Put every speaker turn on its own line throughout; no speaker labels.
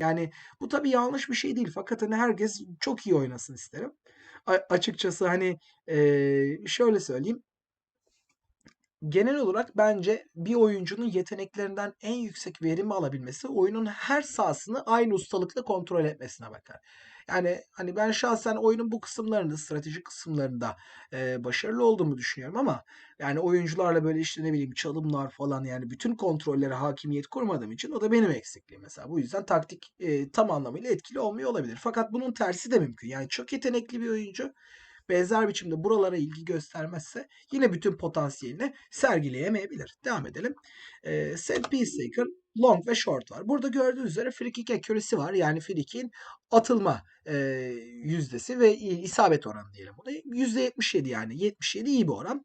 Yani bu tabii yanlış bir şey değil fakat hani herkes çok iyi oynasın isterim. A açıkçası hani, eee, şöyle söyleyeyim genel olarak bence bir oyuncunun yeteneklerinden en yüksek verimi alabilmesi oyunun her sahasını aynı ustalıkla kontrol etmesine bakar. Yani hani ben şahsen oyunun bu kısımlarında, stratejik kısımlarında eee, başarılı olduğumu düşünüyorum ama yani oyuncularla böyle işte ne bileyim çalımlar falan yani bütün kontrollere hakimiyet kurmadığım için o da benim eksikliğim mesela. Bu yüzden taktik eee, tam anlamıyla etkili olmuyor olabilir. Fakat bunun tersi de mümkün. Yani çok yetenekli bir oyuncu benzer biçimde buralara ilgi göstermezse yine bütün potansiyelini sergileyemeyebilir. Devam edelim. E, set piece taker, long ve short var. Burada gördüğünüz üzere free kick accuracy var. Yani free kick'in atılma e, yüzdesi ve isabet oranı diyelim bunu. %77 yani 77 iyi bir oran.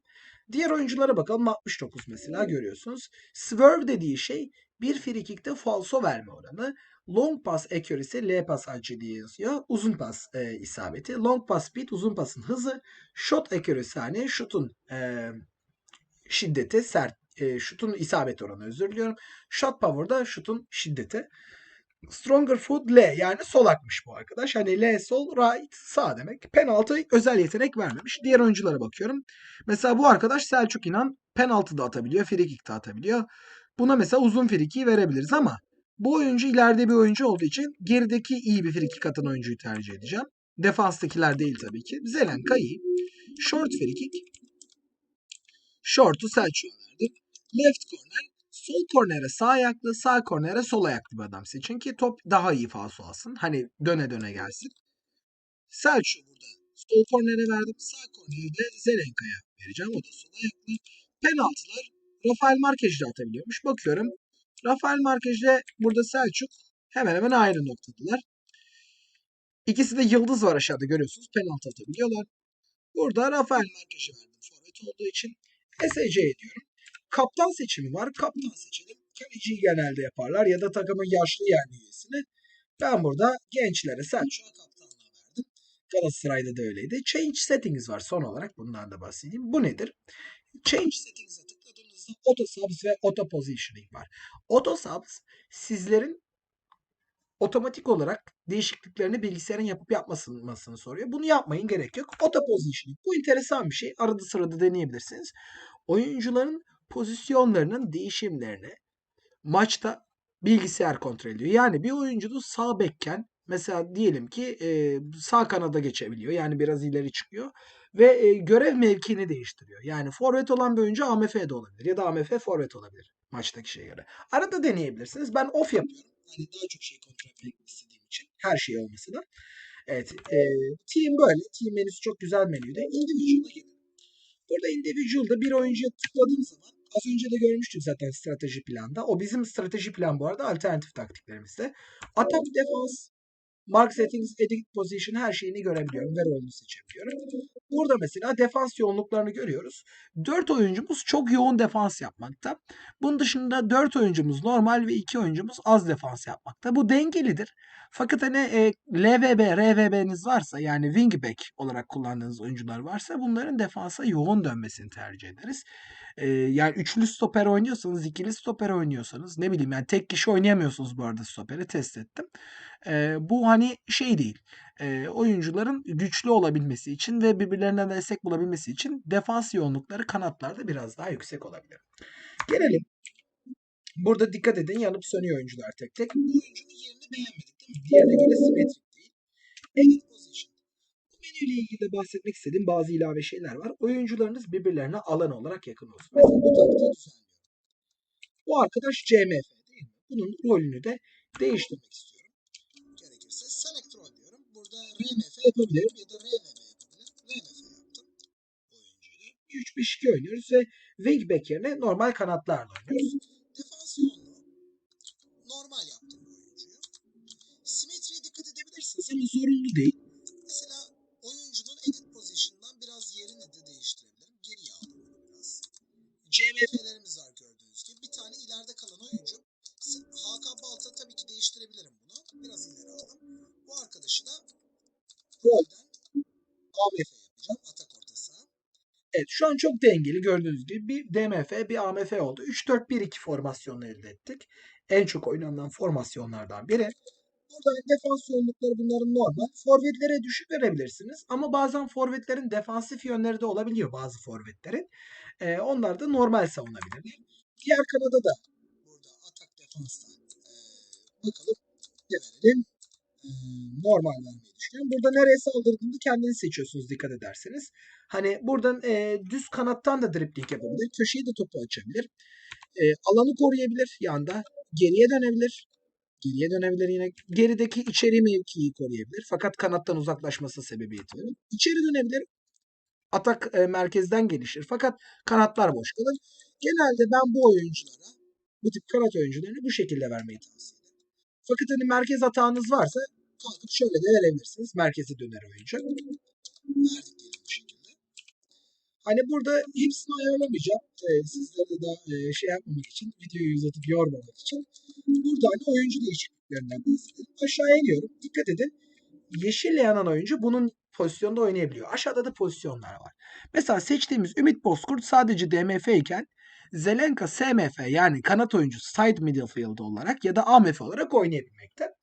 Diğer oyunculara bakalım. 69 mesela görüyorsunuz. Swerve dediği şey bir free kick'te falso verme oranı. Long pass accuracy L pas AC diye yazıyor. Uzun pas e, isabeti. Long pass speed uzun pasın hızı. Shot accuracy hani şutun e, şiddeti sert e, şutun isabet oranı özür diliyorum. Shot power da şutun şiddeti. Stronger foot L yani solakmış bu arkadaş. Hani L sol right sağ demek. Penaltı özel yetenek vermemiş. Diğer oyunculara bakıyorum. Mesela bu arkadaş Selçuk İnan penaltı da atabiliyor. Free kick de atabiliyor. Buna mesela uzun free kick'i verebiliriz ama bu oyuncu ileride bir oyuncu olduğu için gerideki iyi bir free kick atan oyuncuyu tercih edeceğim. Defanstakiler değil tabii ki. Zelenka iyi. Short free kick. Short'u Selçuk'a verdim. Left corner. Sol kornere sağ ayaklı, sağ kornere sol ayaklı bir adam seçin ki top daha iyi falso alsın. Hani döne döne gelsin. Selçuk'u burada sol kornere verdim. Sağ kornere de Zelenka'ya vereceğim. O da sol ayaklı. Penaltılar Rafael Marquez de atabiliyormuş. Bakıyorum Rafael Marquez ile burada Selçuk hemen hemen aynı noktadılar. İkisi de yıldız var aşağıda görüyorsunuz. Penaltı atabiliyorlar. Burada Rafael Marquez'e verdim forvet olduğu için. SC ediyorum. Kaptan seçimi var. Kaptan seçelim. Kaleciyi genelde yaparlar ya da takımın yaşlı yerli üyesini. Ben burada gençlere Selçuk'a kaptanlığı verdim. Galatasaray'da da öyleydi. Change settings var son olarak. Bundan da bahsedeyim. Bu nedir? Change settings'e tıkladığınızda auto subs ve auto positioning var. Auto subs sizlerin otomatik olarak değişikliklerini bilgisayarın yapıp yapmasını soruyor. Bunu yapmayın gerek yok. Auto positioning. Bu enteresan bir şey. Arada sırada deneyebilirsiniz. Oyuncuların pozisyonlarının değişimlerini maçta bilgisayar kontrol ediyor. Yani bir oyuncu sağ bekken mesela diyelim ki e, sağ kanada geçebiliyor. Yani biraz ileri çıkıyor ve e, görev mevkini değiştiriyor. Yani forvet olan bir oyuncu AMF de olabilir ya da AMF forvet olabilir maçtaki şeye göre. Arada deneyebilirsiniz. Ben off yapıyorum. Hani daha çok şey kontrol etmek istediğim için her şey olması da. Evet. E, team böyle. Team menüsü çok güzel menüde. Individual'a gelin. Burada individual'da bir oyuncuya tıkladığım zaman az önce de görmüştük zaten strateji planda. O bizim strateji plan bu arada alternatif taktiklerimizde. Atak, defans, Mark settings, edit position her şeyini görebiliyorum ve rolünü seçebiliyorum. Burada mesela defans yoğunluklarını görüyoruz. 4 oyuncumuz çok yoğun defans yapmakta. Bunun dışında 4 oyuncumuz normal ve 2 oyuncumuz az defans yapmakta. Bu dengelidir. Fakat hani e, LVB, RVB'niz varsa yani wingback olarak kullandığınız oyuncular varsa bunların defansa yoğun dönmesini tercih ederiz. E, yani üçlü stoper oynuyorsanız, ikili stoper oynuyorsanız ne bileyim yani tek kişi oynayamıyorsunuz bu arada stoperi test ettim. E, bu hani şey değil. E, oyuncuların güçlü olabilmesi için ve birbirlerine destek bulabilmesi için defans yoğunlukları kanatlarda biraz daha yüksek olabilir. Gelelim. Burada dikkat edin yanıp sönüyor oyuncular tek tek. Bu oyuncunun yerini beğenmedik değil mi? Diğerine göre simetrik değil. Edit position. Bu menüyle ilgili bahsetmek istediğim bazı ilave şeyler var. Oyuncularınız birbirlerine alan olarak yakın olsun. Mesela bu taktiği düzenliyorum. Bu arkadaş CMF değil mi? Bunun rolünü de değiştirmek istiyorum burada RMF yapabilirim ya da RVV yapabilirim. RMF yaptım oyuncuyu. 3-5-2 oynuyoruz ve wingback yerine normal kanatlarla oynuyoruz. Defans yoğunluğu normal yaptım bu oyuncuyu. Simetriye dikkat edebilirsiniz ama zorunlu değil. Mesela oyuncunun edit position'dan biraz yerini de değiştirebilirim. Geriye aldım biraz. CMF'lerimiz var gördüğünüz gibi. Bir tane ileride kalan oyuncu. Hakan Balta tabii ki değiştirebilirim bunu. Biraz ileri aldım. Bu arkadaşı da golden AMF yapacağım. Atak orta saha. Evet şu an çok dengeli gördüğünüz gibi bir DMF bir AMF oldu. 3-4-1-2 formasyonu elde ettik. En çok oynanan formasyonlardan biri. Burada defans yoğunlukları bunların normal. Forvetlere düşük verebilirsiniz ama bazen forvetlerin defansif yönleri de olabiliyor bazı forvetlerin. Ee, onlar da normal savunabilirler. Diğer kanada da burada atak defansta ee, bakalım ne verelim. Ee, normal vermeyi düşünüyorum. Burada nereye saldırdığını kendiniz seçiyorsunuz dikkat ederseniz. Hani buradan e, düz kanattan da dribling yapabilir. Köşeyi de topu açabilir. E, alanı koruyabilir yanda. Geriye dönebilir. Geriye dönebilir yine. Gerideki içeri mevkiyi koruyabilir. Fakat kanattan uzaklaşması sebebiyetiyle. İçeri dönebilir. Atak e, merkezden gelişir. Fakat kanatlar boş kalır. Genelde ben bu oyunculara, bu tip kanat oyuncularını bu şekilde vermeyi tavsiye ederim. Fakat hani merkez atağınız varsa kalkıp şöyle de verebilirsiniz. Merkeze döner oyuncu. Verdik diyelim bu şekilde. Hani burada hepsini ayarlamayacağım. Ee, sizlere de daha e, şey yapmamak için, videoyu uzatıp yormamak için. Burada hani oyuncu değişikliklerinden bahsedelim. Aşağıya iniyorum. Dikkat edin. Yeşille yanan oyuncu bunun pozisyonda oynayabiliyor. Aşağıda da pozisyonlar var. Mesela seçtiğimiz Ümit Bozkurt sadece DMF iken Zelenka SMF yani kanat oyuncusu side midfield olarak ya da AMF olarak oynayabilmekte.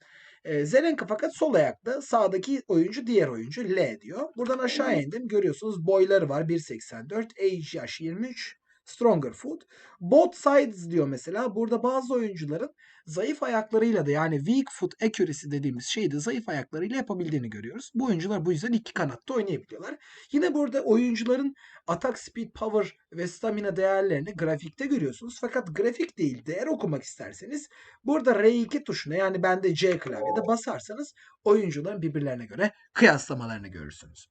E, Zelenka fakat sol ayakta. Sağdaki oyuncu diğer oyuncu L diyor. Buradan aşağı indim. Görüyorsunuz boyları var. 1.84. Age yaş 23. Stronger foot. Both sides diyor mesela. Burada bazı oyuncuların zayıf ayaklarıyla da yani weak foot accuracy dediğimiz şeyi de zayıf ayaklarıyla yapabildiğini görüyoruz. Bu oyuncular bu yüzden iki kanatta oynayabiliyorlar. Yine burada oyuncuların atak speed, power ve stamina değerlerini grafikte görüyorsunuz. Fakat grafik değil değer okumak isterseniz burada R2 tuşuna yani bende C klavyede basarsanız oyuncuların birbirlerine göre kıyaslamalarını görürsünüz.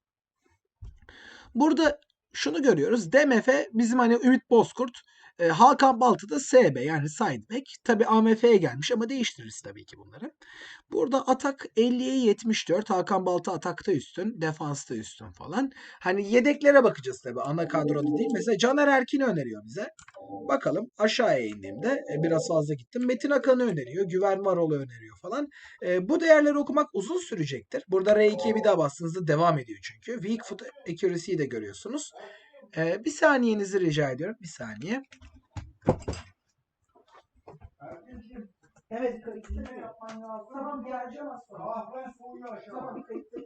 Burada şunu görüyoruz. DMF bizim hani Ümit Bozkurt, e, Hakan Baltı da SB yani side back. Tabi AMF'ye gelmiş ama değiştiririz tabii ki bunları. Burada atak 50'ye 74. Hakan Baltı atakta üstün, defansta üstün falan. Hani yedeklere bakacağız tabii ana kadroda değil. Mesela Caner Erkin öneriyor bize. Bakalım aşağıya indiğimde e, biraz fazla gittim. Metin Akan'ı öneriyor. Güven Varol'u öneriyor falan. E, bu değerleri okumak uzun sürecektir. Burada R2'ye bir daha bastığınızda devam ediyor çünkü. Weak foot accuracy'yi de görüyorsunuz. E, bir saniyenizi rica ediyorum. Bir saniye. Evet kayıtlı yapman lazım. Tamam geleceğim az sonra.
Ah ben soğuyor aşağı.
Tamam kayıtlı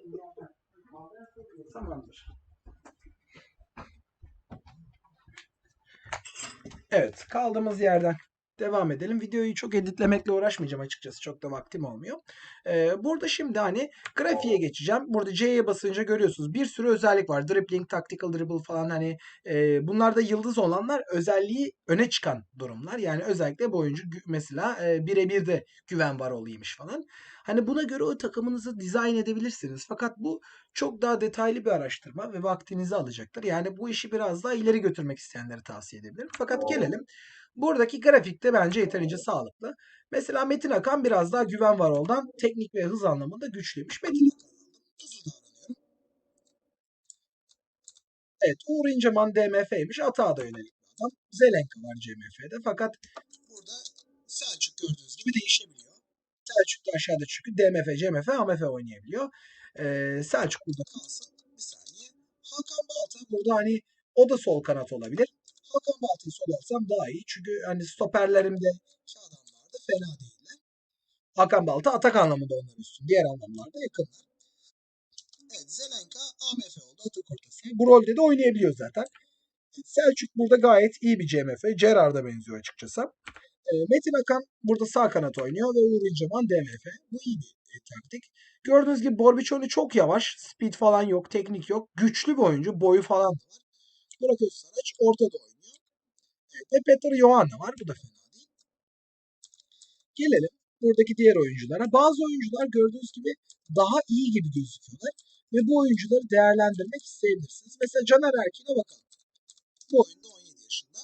Tamamdır. Evet kaldığımız yerden devam edelim. Videoyu çok editlemekle uğraşmayacağım açıkçası. Çok da vaktim olmuyor. Ee, burada şimdi hani grafiğe geçeceğim. Burada C'ye basınca görüyorsunuz. Bir sürü özellik var. Dribbling, tactical dribble falan hani e, bunlarda yıldız olanlar özelliği öne çıkan durumlar. Yani özellikle bu oyuncu mesela e, birebir de güven var olaymış falan. Hani buna göre o takımınızı dizayn edebilirsiniz. Fakat bu çok daha detaylı bir araştırma ve vaktinizi alacaktır. Yani bu işi biraz daha ileri götürmek isteyenleri tavsiye edebilirim. Fakat gelelim Buradaki grafikte bence yeterince sağlıklı. Mesela Metin Akan biraz daha güven var oldan teknik ve hız anlamında güçlüymüş. Metin. Evet Uğur İnceman DMF'ymiş. Atağa da yönelik adam. Zelenka var CMF'de. Fakat burada Selçuk gördüğünüz gibi değişebiliyor. Selçuk da aşağıda çünkü DMF, CMF, AMF oynayabiliyor. Ee, Selçuk burada kalsın. Bir saniye. Hakan Balta burada hani o da sol kanat olabilir. Hakan Balta'yı sol alsam daha iyi. Çünkü hani stoperlerimdeki adamlar da fena değiller. Hakan Balta atak anlamında onlar üstün. Diğer anlamlarda yakınlar. Evet Zelenka AMF oldu. Atak ortası. Bu rolde de oynayabiliyor zaten. Selçuk burada gayet iyi bir CMF. Gerard'a benziyor açıkçası. E, Metin Akan burada sağ kanat oynuyor ve Uğur İnceman DMF. Bu iyi bir e, taktik. Gördüğünüz gibi Borbiçoli çok yavaş. Speed falan yok, teknik yok. Güçlü bir oyuncu. Boyu falan da var. Burak Özsaraç ortada oynuyor. Evet, ve Peter Johanna var. Bu da fena değil. Gelelim buradaki diğer oyunculara. Bazı oyuncular gördüğünüz gibi daha iyi gibi gözüküyorlar. Ve bu oyuncuları değerlendirmek isteyebilirsiniz. Mesela Caner Erkin'e bakalım. Bu oyunda 17 yaşında.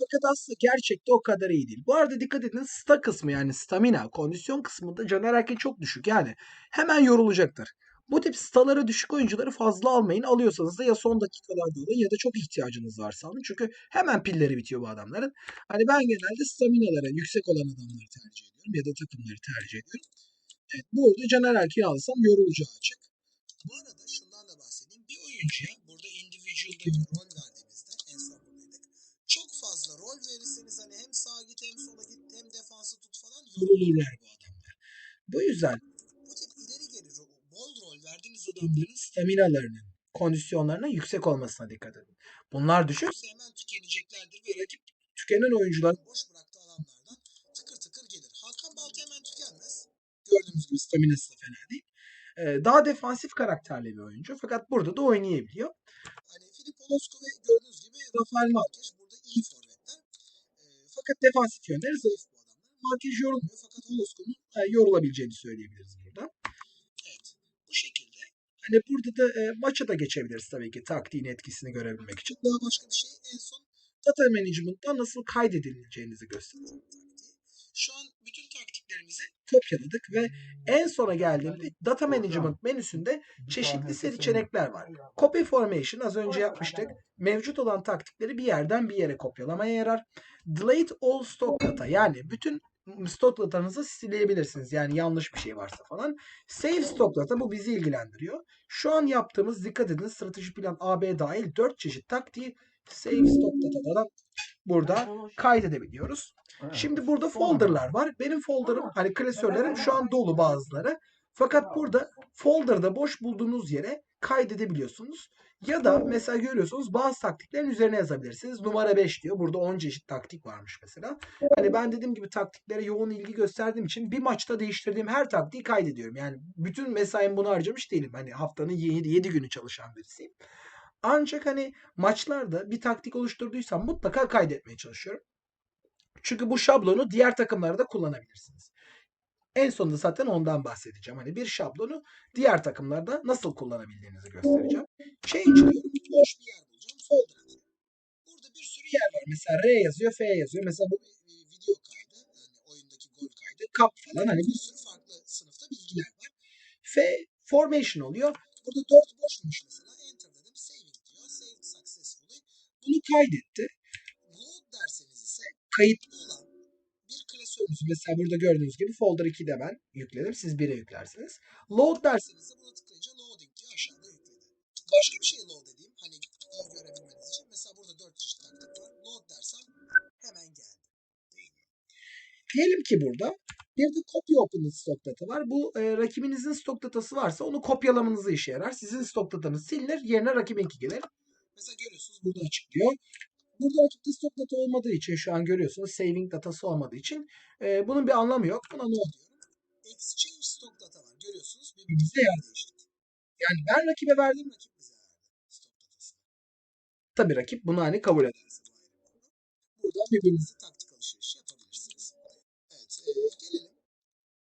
Fakat aslında gerçekte o kadar iyi değil. Bu arada dikkat edin sta kısmı yani stamina, kondisyon kısmında Caner Erkin çok düşük. Yani hemen yorulacaktır. Bu tip stalara düşük oyuncuları fazla almayın. Alıyorsanız da ya son dakikalarda alın ya da çok ihtiyacınız varsa alın. Çünkü hemen pilleri bitiyor bu adamların. Hani ben genelde staminalara yüksek olan adamları tercih ediyorum ya da takımları tercih ediyorum. Evet burada Caner Erkin alsam yorulacağı açık. Bu arada şundan da bahsedeyim. Bir oyuncuya burada individual'da bir rol verdiğimizde en son buradaydık. Çok fazla rol verirseniz hani hem sağa git hem sola git hem defansı tut falan yorulurlar bu adamlar. Bu yüzden bu tip ileri geri ro- bol rol adamların staminalarının, kondisyonlarının yüksek olmasına dikkat edin. Bunlar düşükse hemen tükeneceklerdir ve rakip tükenen oyuncuların boş bıraktığı alanlardan tıkır tıkır gelir. Hakan Balta hemen tükenmez. Gördüğünüz gibi staminası da fena değil. Ee, daha defansif karakterli bir oyuncu fakat burada da oynayabiliyor. Hani Filip Holosko ve gördüğünüz gibi Rafael Marquez burada iyi forvetler. Ee, fakat defansif yönleri zayıf bu adamların. Marquez yorulmuyor fakat Holosko'nun e, yorulabileceğini söyleyebiliriz burada. Hani burada da e, maça da geçebiliriz tabii ki taktiğin etkisini görebilmek için. Daha başka bir şey en son data management'ta nasıl kaydedileceğinizi taktiği. Şu an bütün taktiklerimizi kopyaladık ve en sona geldiğimde data management menüsünde çeşitli seçenekler var. Copy formation az önce yapmıştık. Mevcut olan taktikleri bir yerden bir yere kopyalamaya yarar. Delete all stock data yani bütün stock datanızı silebilirsiniz. Yani yanlış bir şey varsa falan. Save stock data bu bizi ilgilendiriyor. Şu an yaptığımız dikkat edin strateji plan AB dahil 4 çeşit taktiği save stock datadan burada kaydedebiliyoruz. Şimdi burada folderlar var. Benim folderım hani klasörlerim şu an dolu bazıları. Fakat burada folderda boş bulduğunuz yere kaydedebiliyorsunuz. Ya da mesela görüyorsunuz bazı taktiklerin üzerine yazabilirsiniz. Numara 5 diyor. Burada 10 çeşit taktik varmış mesela. Hani ben dediğim gibi taktiklere yoğun ilgi gösterdiğim için bir maçta değiştirdiğim her taktiği kaydediyorum. Yani bütün mesaimi bunu harcamış değilim. Hani haftanın 7, 7 günü çalışan birisiyim. Ancak hani maçlarda bir taktik oluşturduysam mutlaka kaydetmeye çalışıyorum. Çünkü bu şablonu diğer takımlarda kullanabilirsiniz. En sonunda zaten ondan bahsedeceğim. Hani bir şablonu diğer takımlarda nasıl kullanabildiğinizi göstereceğim. Change diyorum. Boş bir yer bulacağım. Folder. Burada bir sürü yer var. Mesela R yazıyor, F yazıyor. Mesela bu video kaydı. Yani oyundaki gol kaydı. Kap falan. Hani bir sürü farklı sınıfta bilgiler var. F formation oluyor. Burada 4 boşmuş mesela. Enter dedim. Saving diyor. Saved successfully. Bunu kaydetti. Load derseniz ise kayıtlı olan klasörümüzü mesela burada gördüğünüz gibi folder 2'de ben yükledim. Siz 1'e yüklersiniz. Load derseniz de buna tıklayınca loading diyor aşağıda yükledi. Başka bir şey load edeyim. Hani iyi görebilmeniz için. Mesela burada 4 çeşit taktik var. Load dersem hemen geldi. Diyelim ki burada bir de copy open stock data var. Bu e, rakibinizin stok datası varsa onu kopyalamanızı işe yarar. Sizin stok datanız silinir. Yerine rakibinki gelir. Mesela görüyorsunuz burada açıklıyor. Burada rakipte stok data olmadığı için şu an görüyorsunuz saving datası olmadığı için e, bunun bir anlamı yok. Buna no diyorum. Exchange stok data var. Görüyorsunuz birbirimizle yer değiştirdik. Yani ben rakibe verdim rakip bize verdi stok datasını. Tabii rakip bunu hani kabul ederse. Buradan birbirinizle taktik alışverişi yapabilirsiniz. Evet e, gelelim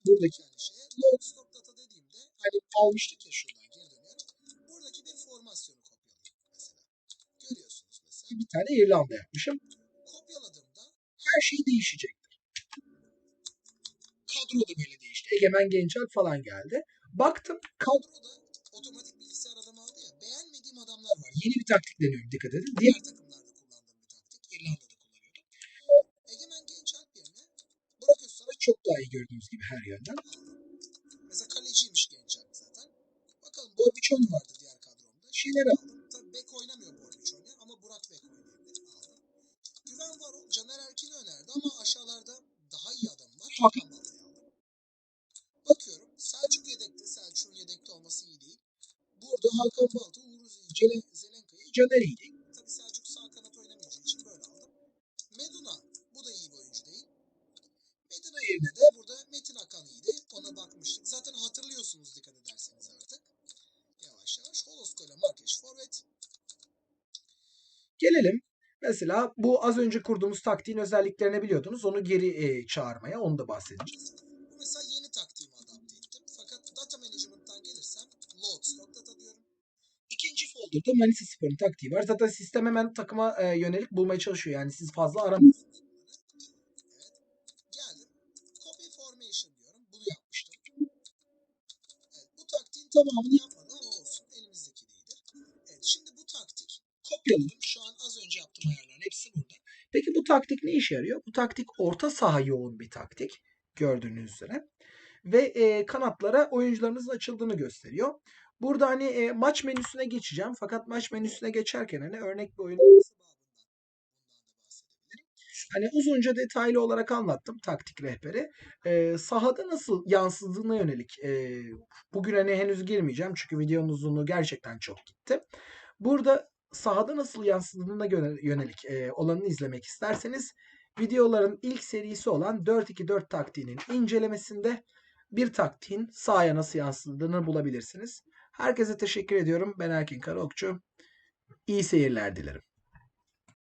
buradaki hani şeye. Load stock data dediğimde hani almıştık ya şuradan geri dönüyorum. Buradaki bir. Görüyorsunuz mesela bir tane İrlanda yapmışım. Kopyaladığımda her şey değişecektir. Kadro da böyle değişti. Egemen Gençalp falan geldi. Baktım kadroda otomatik bilgisayar adamı aldı ya. Beğenmediğim adamlar var. Yeni bir taktik deniyorum dikkat edin. Diğer takımlarda kullandığım bir taktik. İrlanda'da kullanıyordum. Egemen Gençalp yerine Burak Özsar'a çok daha iyi gördüğünüz gibi her yönden. Mesela kaleciymiş Gençalp zaten. Bakalım Borbiçoni vardı diğer kadromda. Şeyleri aldım. Tabii bek oynamıyor Borbiçoni ama Burak bek oynayabilir. Aldım. Güven Varol, Caner Erkin'i önerdi ama aşağılarda daha iyi adam var. Hakan. Bakıyorum Selçuk yedekte. Selçuk'un yedekte olması iyi değil. Burada Hakan Balta, Uğur Zelenka'yı Caner iyi değil. Tabii Selçuk sağ kanat oynamayacağı için böyle aldım. Meduna, bu da iyi bir oyuncu değil. Medina yerine de burada Metin Akan iyiydi. Ona bakmıştık. Zaten hatırlıyorsunuz dikkat ederseniz artık. Yavaş yavaş. Holosko ile Markeş Forvet. Gelelim. Mesela bu az önce kurduğumuz taktiğin özelliklerini biliyordunuz. Onu geri e, çağırmaya, onu da bahsedeceğiz. Bu mesela yeni taktiğimi adapte ettim. Fakat data management'tan gelirsem load stock data diyorum. İkinci folder'da Manisa Spor'un taktiği var. Zaten sistem hemen takıma e, yönelik bulmaya çalışıyor. Yani siz fazla aramıyorsunuz bunları. Evet. Geldim. Copy formation diyorum. Bunu yapmıştım. Evet, bu taktiğin tamamını yapmadım ama olsun. Elimizdeki değildir. Evet, şimdi bu taktik kopyaladım. Şu an az önce yaptığım ayarların hepsi burada. Peki bu taktik ne işe yarıyor? Bu taktik orta saha yoğun bir taktik. Gördüğünüz üzere. Ve e, kanatlara oyuncularınızın açıldığını gösteriyor. Burada hani e, maç menüsüne geçeceğim. Fakat maç menüsüne geçerken hani örnek bir oyun. Hani uzunca detaylı olarak anlattım taktik rehberi. Ee, sahada nasıl yansıdığına yönelik e, bugün hani henüz girmeyeceğim çünkü videonun uzunluğu gerçekten çok gitti. Burada sahada nasıl yansıdığına yönelik e, olanını izlemek isterseniz videoların ilk serisi olan 4-2-4 taktiğinin incelemesinde bir taktiğin sahaya nasıl yansıdığını bulabilirsiniz. Herkese teşekkür ediyorum. Ben Erkin Karaokçu. İyi seyirler dilerim.